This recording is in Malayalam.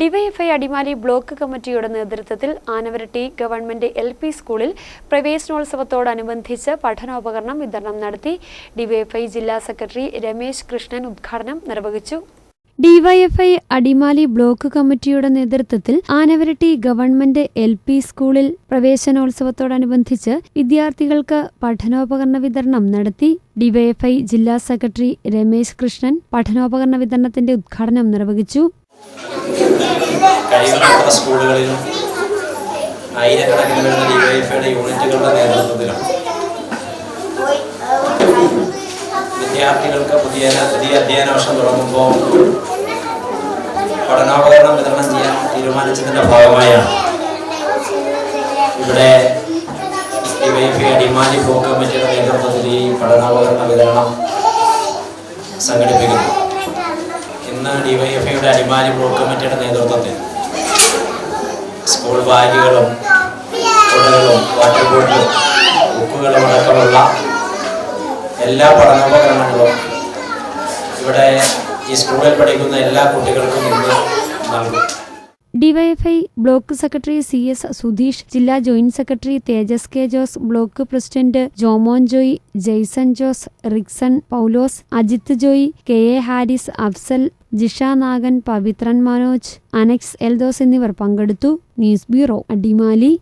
ഡിവൈഎഫ്ഐ അടിമാലി ബ്ലോക്ക് കമ്മിറ്റിയുടെ നേതൃത്വത്തിൽ ആനവരട്ടി ഗവൺമെന്റ് എൽ പി സ്കൂളിൽ പ്രവേശനോത്സവത്തോടനുബന്ധിച്ച് പഠനോപകരണം വിതരണം നടത്തി ഡിവൈഎഫ്ഐ ജില്ലാ സെക്രട്ടറി രമേശ് കൃഷ്ണൻ ഉദ്ഘാടനം നിർവഹിച്ചു. ഡിവൈഎഫ്ഐ അടിമാലി ബ്ലോക്ക് കമ്മിറ്റിയുടെ നേതൃത്വത്തിൽ ആനവരട്ടി ഗവൺമെന്റ് എൽ പി സ്കൂളിൽ പ്രവേശനോത്സവത്തോടനുബന്ധിച്ച് വിദ്യാർത്ഥികൾക്ക് പഠനോപകരണ വിതരണം നടത്തി ഡിവൈഎഫ്ഐ ജില്ലാ സെക്രട്ടറി രമേശ് കൃഷ്ണൻ പഠനോപകരണ വിതരണത്തിന്റെ ഉദ്ഘാടനം നിർവഹിച്ചു. കഴിയുന്നത്ര സ്കൂളുകളിലും ആയിരക്കണക്കിന് വരുന്ന ഡിവൈഎഫ്ഐയുടെ യൂണിറ്റുകളുടെ നേതൃത്വത്തിലും വിദ്യാർത്ഥികൾക്ക് പുതിയ പുതിയ അധ്യയന വർഷം തുടങ്ങുമ്പോൾ പഠനോപകരണം വിതരണം ചെയ്യാൻ തീരുമാനിച്ചതിന്റെ ഭാഗമായാണ് ഇവിടെ ഡിവൈഎഫ്ഐ അടിമാലി ബ്ലോക്ക് കമ്മിറ്റിയുടെ നേതൃത്വത്തിൽ ഈ പഠനോപകരണ വിതരണം സംഘടിപ്പിക്കുന്നു ഇന്ന് ഡിവൈഎഫ്ഐയുടെ അടിമാലി ബ്ലോക്ക് കമ്മിറ്റിയുടെ നേതൃത്വത്തിൽ സ്കൂൾ ബാഗുകളും കുടകളും വാട്ടർ ബോട്ടിലും ബുക്കുകളും അടക്കമുള്ള എല്ലാ പഠനോപകരണങ്ങളും ഇവിടെ ഈ സ്കൂളിൽ പഠിക്കുന്ന എല്ലാ കുട്ടികൾക്കും ഇന്ന് നൽകും. DYFI block secretary C S Sudheesh ജില്ലാ joint secretary Tejas K Jose block president Jomon Joy Jaison Jose Rixon Paulose Ajith Joy K A Haris Afsal Jisha Nagan Pavithran Manoj Anax Eldhose എന്നിവർ പങ്കെടുത്തു. News bureau Adimali.